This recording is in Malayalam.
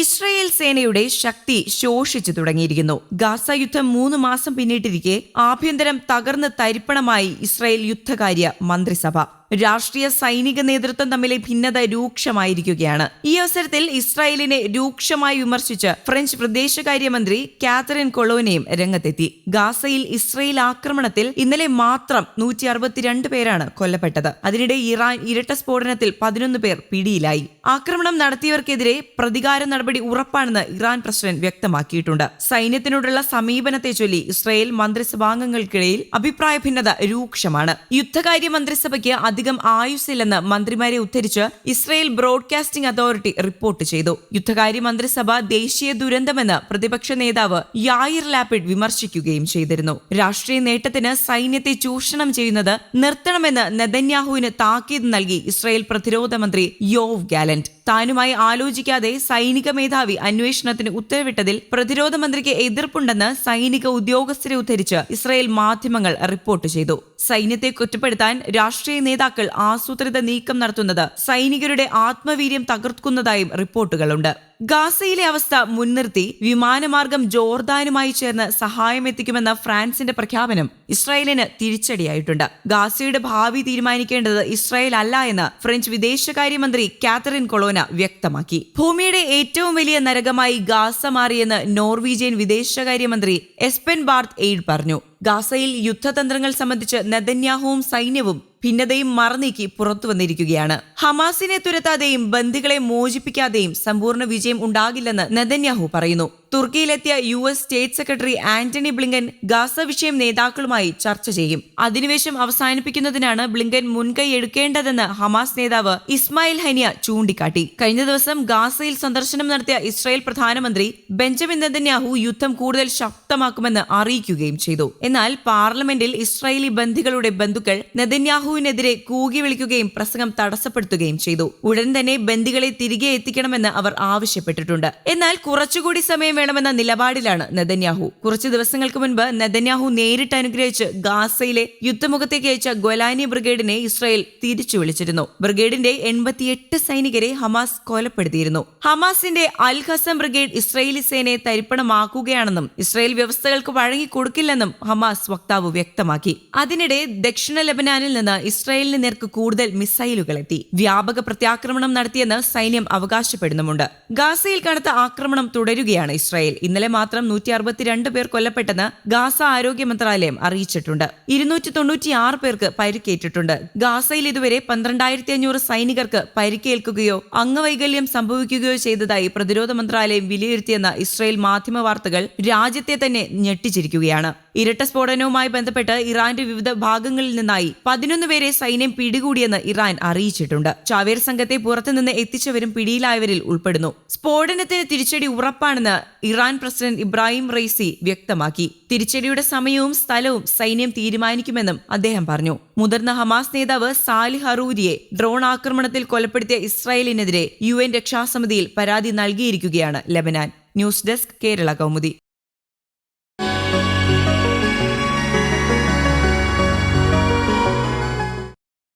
ഇസ്രായേൽ സേനയുടെ ശക്തി ശോഷിച്ചു തുടങ്ങിയിരിക്കുന്നു. ഗാസ യുദ്ധം മൂന്ന് മാസം പിന്നിട്ടിരിക്കെ ആഭ്യന്തരം തകർന്ന് തരിപ്പണമായി ഇസ്രായേൽ യുദ്ധകാര്യ മന്ത്രിസഭ. രാഷ്ട്രീയ സൈനിക നേതൃത്വം തമ്മിലെ ഭിന്നത രൂക്ഷമായിരിക്കുകയാണ്. ഈ അവസരത്തിൽ ഇസ്രായേലിനെ രൂക്ഷമായി വിമർശിച്ച് ഫ്രഞ്ച് വിദേശകാര്യമന്ത്രി കാത്തറിൻ കൊളോനയും രംഗത്തെത്തി. ഗാസയിൽ ഇസ്രായേൽ ആക്രമണത്തിൽ ഇന്നലെ മാത്രം നൂറ്റി അറുപത്തിരണ്ട് പേരാണ് കൊല്ലപ്പെട്ടത്. അതിനിടെ ഇറാൻ ഇരട്ട സ്ഫോടനത്തിൽ പതിനൊന്ന് പേർ പിടിയിലായി. ആക്രമണം നടത്തിയവർക്കെതിരെ പ്രതികാര നടപടി ഉറപ്പാണെന്ന് ഇറാൻ പ്രസിഡന്റ് വ്യക്തമാക്കിയിട്ടുണ്ട്. സൈന്യത്തിനോടുള്ള സമീപനത്തെ ചൊല്ലി ഇസ്രായേൽ മന്ത്രിസഭാംഗങ്ങൾക്കിടയിൽ അഭിപ്രായ ഭിന്നത രൂക്ഷമാണ്. യുദ്ധകാര്യ മന്ത്രിസഭയ്ക്ക് അധികം ആയുസ്സില്ലെന്ന് മന്ത്രിമാരെ ഉദ്ധരിച്ച് ഇസ്രയേൽ ബ്രോഡ്കാസ്റ്റിംഗ് അതോറിറ്റി റിപ്പോർട്ട് ചെയ്തു. യുദ്ധകാര്യ മന്ത്രിസഭ ദേശീയ ദുരന്തമെന്ന് പ്രതിപക്ഷ നേതാവ് യായിർ ലാപ്പിഡ് വിമർശിക്കുകയും ചെയ്തിരുന്നു. രാഷ്ട്രീയ നേട്ടത്തിന് സൈന്യത്തെ ചൂഷണം ചെയ്യുന്നത് നിർത്തണമെന്ന് നെതന്യാഹുവിന് താക്കീത് നൽകി ഇസ്രയേൽ പ്രതിരോധ മന്ത്രി യോവ് ഗാലന്റ്. താനുമായി ആലോചിക്കാതെ സൈനിക മേധാവി അന്വേഷണത്തിന് ഉത്തരവിട്ടതിൽ പ്രതിരോധ മന്ത്രിക്ക് എതിർപ്പുണ്ടെന്ന് സൈനിക ഉദ്യോഗസ്ഥരെ ഉദ്ധരിച്ച് ഇസ്രായേൽ മാധ്യമങ്ങൾ റിപ്പോർട്ട് ചെയ്തു. സൈന്യത്തെ കുറ്റപ്പെടുത്താൻ രാഷ്ട്രീയ നേതാക്കൾ ആസൂത്രിത നീക്കം നടത്തുന്നത് സൈനികരുടെ ആത്മവീര്യം തകർക്കുന്നതായും റിപ്പോർട്ടുകളുണ്ട്. ഗാസയിലെ അവസ്ഥ മുൻനിർത്തി വിമാനമാർഗം ജോർദാനുമായി ചേർന്ന് സഹായം എത്തിക്കുമെന്ന ഫ്രാൻസിന്റെ പ്രഖ്യാപനം ഇസ്രായേലിന് തിരിച്ചടിയായിട്ടുണ്ട്. ഗാസയുടെ ഭാവി തീരുമാനിക്കേണ്ടത് ഇസ്രായേൽ അല്ല എന്ന് ഫ്രഞ്ച് വിദേശകാര്യമന്ത്രി കാത്തറിൻ കൊളോന വ്യക്തമാക്കി. ഭൂമിയുടെ ഏറ്റവും വലിയ നരകമായി ഗാസ മാറിയെന്ന് നോർവീജിയൻ വിദേശകാര്യമന്ത്രി എസ്പെൻ ബാർത്ത് എയ്ഡ് പറഞ്ഞു. ഗാസയിൽ യുദ്ധതന്ത്രങ്ങൾ സംബന്ധിച്ച് നെതന്യാഹുവും സൈന്യവും ഭിന്നതയും മറന്നീക്കി പുറത്തു വന്നിരിക്കുകയാണ്. ഹമാസിനെ തുരത്താതെയും ബന്ദികളെ മോചിപ്പിക്കാതെയും സമ്പൂർണ വിജയം ഉണ്ടാകില്ലെന്ന് നെതന്യാഹു പറയുന്നു. തുർക്കിയിലെത്തിയ U S state secretary Antony Blinken Gaza വിഷയം നേതാക്കളുമായി ചർച്ച ചെയ്യും. അധിനിവേശം അവസാനിപ്പിക്കുന്നതിനാണ് ബ്ലിങ്കൻ മുൻകൈ എടുക്കേണ്ടതെന്ന് ഹമാസ് നേതാവ് ഇസ്മായിൽ ഹനിയ ചൂണ്ടിക്കാട്ടി. കഴിഞ്ഞ ദിവസം ഗാസയിൽ സന്ദർശനം നടത്തിയ ഇസ്രായേൽ പ്രധാനമന്ത്രി ബെഞ്ചമിൻ നെതന്യാഹു യുദ്ധം കൂടുതൽ ശക്തമാക്കുമെന്ന് അറിയിക്കുകയും ചെയ്തു. എന്നാൽ പാർലമെന്റിൽ ഇസ്രായേലി ബന്ധികളുടെ ബന്ധുക്കൾ നെതന്യാഹുവിനെതിരെ കൂകി വിളിക്കുകയും പ്രസംഗം തടസ്സപ്പെടുത്തുകയും ചെയ്തു. ഉടൻ തന്നെ ബന്ദികളെ തിരികെ എത്തിക്കണമെന്ന് അവർ ആവശ്യപ്പെട്ടിട്ടുണ്ട്. എന്നാൽ കുറച്ചുകൂടി സമയം വേണമെന്ന നിലപാടിലാണ് നെതന്യാഹു. കുറച്ചു ദിവസങ്ങൾക്ക് മുൻപ് നെതന്യാഹു നേരിട്ട് അനുഗ്രഹിച്ച് ഗാസയിലെ യുദ്ധമുഖത്തേക്ക് അയച്ച ഗൊലാനി ബ്രിഗേഡിനെ ഇസ്രായേൽ തിരിച്ചു വിളിച്ചിരുന്നു. ബ്രിഗേഡിന്റെ എൺപത്തിയെട്ട് സൈനികരെ ഹമാസ് കൊലപ്പെടുത്തിയിരുന്നു. ഹമാസിന്റെ അൽ ഖസം ബ്രിഗേഡ് ഇസ്രായേലി സേനയെ തരിപ്പണമാക്കുകയാണെന്നും ഇസ്രായേൽ വ്യവസ്ഥകൾക്ക് വഴങ്ങിക്കൊടുക്കില്ലെന്നും ഹമാസ് വക്താവ് വ്യക്തമാക്കി. അതിനിടെ ദക്ഷിണ ലബനാനിൽ നിന്ന് ഇസ്രായേലിന് നേർക്ക് കൂടുതൽ മിസൈലുകൾ എത്തി വ്യാപക പ്രത്യാക്രമണം നടത്തിയെന്ന് സൈന്യം അവകാശപ്പെടുന്നുമുണ്ട്. ഗാസയിൽ കനത്ത ആക്രമണം തുടരുകയാണ് ഇസ്രായേൽ. ഇന്നലെ മാത്രം നൂറ്റി അറുപത്തിരണ്ട് പേർ കൊല്ലപ്പെട്ടെന്ന് ഗാസ ആരോഗ്യ മന്ത്രാലയം അറിയിച്ചിട്ടുണ്ട്. ഇരുന്നൂറ്റി തൊണ്ണൂറ്റിയാറ് പേർക്ക് പരിക്കേറ്റിട്ടുണ്ട്. ഗാസയിൽ ഇതുവരെ പന്ത്രണ്ടായിരത്തി അഞ്ഞൂറ് സൈനികർക്ക് പരിക്കേൽക്കുകയോ അംഗവൈകല്യം സംഭവിക്കുകയോ ചെയ്തതായി പ്രതിരോധ മന്ത്രാലയം വിലയിരുത്തിയെന്ന ഇസ്രായേൽ മാധ്യമ വാർത്തകൾ രാജ്യത്തെ തന്നെ ഞെട്ടിച്ചിരിക്കുകയാണ്. ഇരട്ട സ്ഫോടനവുമായി ബന്ധപ്പെട്ട് ഇറാന്റെ വിവിധ ഭാഗങ്ങളിൽ നിന്നായി പതിനൊന്ന് പേരെ സൈന്യം പിടികൂടിയെന്ന് ഇറാൻ അറിയിച്ചിട്ടുണ്ട്. ചാവേർ സംഘത്തെ പുറത്തുനിന്ന് എത്തിച്ചവരും പിടിയിലായവരിൽ ഉൾപ്പെടുന്നു. സ്ഫോടനത്തിന് തിരിച്ചടി ഉറപ്പാണെന്ന് ഇറാൻ പ്രസിഡന്റ് ഇബ്രാഹിം റൈസി വ്യക്തമാക്കി. തിരിച്ചടിയുടെ സമയവും സ്ഥലവും സൈന്യം തീരുമാനിക്കുമെന്നും അദ്ദേഹം പറഞ്ഞു. മുതിർന്ന ഹമാസ് നേതാവ് സാലിഹ് ഹറൂരിയെ ഡ്രോൺ ആക്രമണത്തിൽ കൊലപ്പെടുത്തിയ ഇസ്രായേലിനെതിരെ യു എൻ രക്ഷാസമിതിയിൽ പരാതി നൽകിയിരിക്കുകയാണ് Lebanon. News desk Kerala Kaumudi.